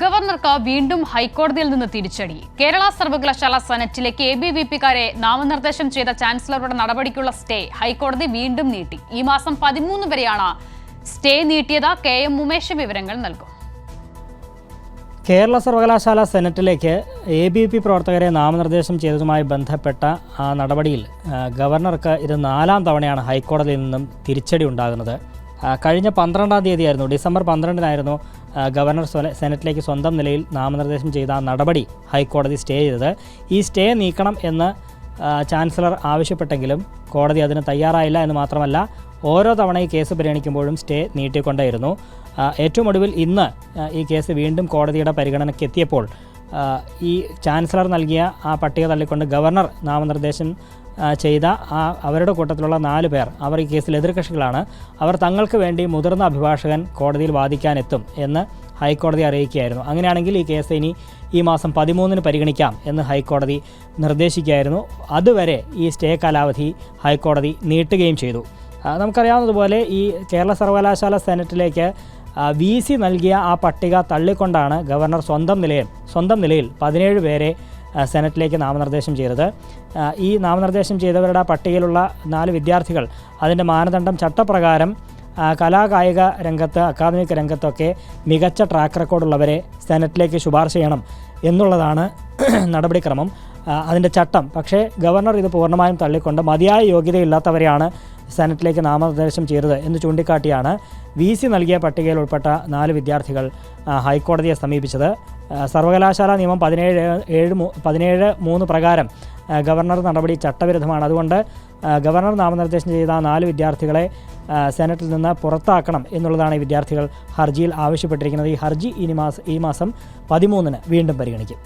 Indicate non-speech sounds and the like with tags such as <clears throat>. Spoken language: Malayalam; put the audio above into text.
ഗവർണർക്ക് വീണ്ടും ഹൈക്കോടതിയിൽ നിന്ന് തിരിച്ചടി. കേരള സർവകലാശാല സെനറ്റിലെ കെ ബി വി പിക്കാരെ നാമനിർദ്ദേശം ചെയ്ത ചാൻസലറുടെ നടപടിക്കുള്ള സ്റ്റേ ഹൈക്കോടതി വീണ്ടും നീട്ടി. ഈ മാസം പതിമൂന്ന് വരെയാണ് സ്റ്റേ നീട്ടിയത്. കെ എം ഉമേഷ് വിവരങ്ങൾ നൽകും. കേരള സർവകലാശാല സെനറ്റിലേക്ക് എ ബി പി പ്രവർത്തകരെ നാമനിർദ്ദേശം ചെയ്തതുമായി ബന്ധപ്പെട്ട ആ നടപടിയിൽ ഗവർണർക്ക് ഇത് നാലാം തവണയാണ് ഹൈക്കോടതിയിൽ നിന്നും തിരിച്ചടി ഉണ്ടാകുന്നത്. കഴിഞ്ഞ പന്ത്രണ്ടാം തീയതിയായിരുന്നു ഡിസംബർ പന്ത്രണ്ടിനായിരുന്നു ഗവർണർ സെനറ്റിലേക്ക് സ്വന്തം നിലയിൽ നാമനിർദ്ദേശം ചെയ്ത നടപടി ഹൈക്കോടതി സ്റ്റേ ചെയ്തത്. ഈ സ്റ്റേ നീക്കണം എന്ന് ചാൻസലർ ആവശ്യപ്പെട്ടെങ്കിലും കോടതി അതിന് തയ്യാറായില്ല എന്ന് മാത്രമല്ല ഓരോ തവണ ഈ കേസ് പരിഗണിക്കുമ്പോഴും സ്റ്റേ നീട്ടിക്കൊണ്ടേയിരുന്നു. ഏറ്റവും ഒടുവിൽ ഇന്ന് ഈ കേസ് വീണ്ടും കോടതിയുടെ പരിഗണനയ്ക്ക് എത്തിയപ്പോൾ ഈ ചാൻസലർ നൽകിയ ആ പട്ടിക തള്ളിക്കൊണ്ട് ഗവർണർ നാമനിർദ്ദേശം ചെയ്ത ആ അവരുടെ കൂട്ടത്തിലുള്ള നാല് പേർ അവർ ഈ കേസിൽ എതിർകക്ഷികളാണ് അവർ തങ്ങൾക്ക് വേണ്ടി മുതിർന്ന അഭിഭാഷകൻ കോടതിയിൽ വാദിക്കാനെത്തും എന്ന് ഹൈക്കോടതി അറിയിക്കുകയായിരുന്നു. അങ്ങനെയാണെങ്കിൽ ഈ കേസ് ഇനി ഈ മാസം പതിമൂന്നിന് പരിഗണിക്കാം എന്ന് ഹൈക്കോടതി നിർദ്ദേശിക്കുകയായിരുന്നു. അതുവരെ ഈ സ്റ്റേ കാലാവധി ഹൈക്കോടതി നീട്ടുകയും ചെയ്തു. നമുക്കറിയാവുന്നതുപോലെ ഈ കേരള സർവകലാശാല സെനറ്റിലേക്ക് വി സി നൽകിയ ആ പട്ടിക തള്ളിക്കൊണ്ടാണ് ഗവർണർ സ്വന്തം നിലയിൽ സ്വന്തം നിലയിൽ പതിനേഴ് പേരെ സെനറ്റിലേക്ക് നാമനിർദ്ദേശം ചെയ്തത്. ഈ നാമനിർദ്ദേശം ചെയ്തവരുടെ പട്ടികയിലുള്ള നാല് വിദ്യാർത്ഥികൾ അതിന്റെ മാനദണ്ഡം ചട്ടപ്രകാരം കലാകായിക രംഗത്ത് അക്കാദമിക് രംഗത്തൊക്കെ മികച്ച ട്രാക്ക് റെക്കോർഡുള്ളവരെ സെനറ്റിലേക്ക് ശുപാർശ ചെയ്യണം എന്നുള്ളതാണ് <clears throat> നടപടിക്രമം. അതിന്റെ ചട്ടം. പക്ഷേ ഗവർണർ ഇത് പൂർണമായും തള്ളിക്കൊണ്ട് മതിയായ യോഗ്യതയില്ലാത്തവരെയാണ് സെനറ്റിലേക്ക് നാമനിർദ്ദേശം ചെയ്തത് എന്ന് ചൂണ്ടിക്കാട്ടിയാണ് വി സി നൽകിയ പട്ടികയിൽ ഉൾപ്പെട്ട നാല് വിദ്യാർത്ഥികൾ ഹൈക്കോടതിയെ സമീപിച്ചത്. സർവകലാശാല നിയമം പതിനേഴ് ഏഴ് പതിനേഴ് മൂന്ന് പ്രകാരം ഗവർണർ നടപടി ചട്ടവിരുദ്ധമാണ്. അതുകൊണ്ട് ഗവർണർ നാമനിർദ്ദേശം ചെയ്ത നാല് വിദ്യാർത്ഥികളെ സെനറ്റിൽ നിന്ന് പുറത്താക്കണം എന്നുള്ളതാണ് ഈ വിദ്യാർത്ഥികൾ ഹർജിയിൽ ആവശ്യപ്പെട്ടിരിക്കുന്നത്. ഈ ഹർജി ഇനി മാസം ഈ മാസം പതിമൂന്നിന് വീണ്ടും പരിഗണിക്കും.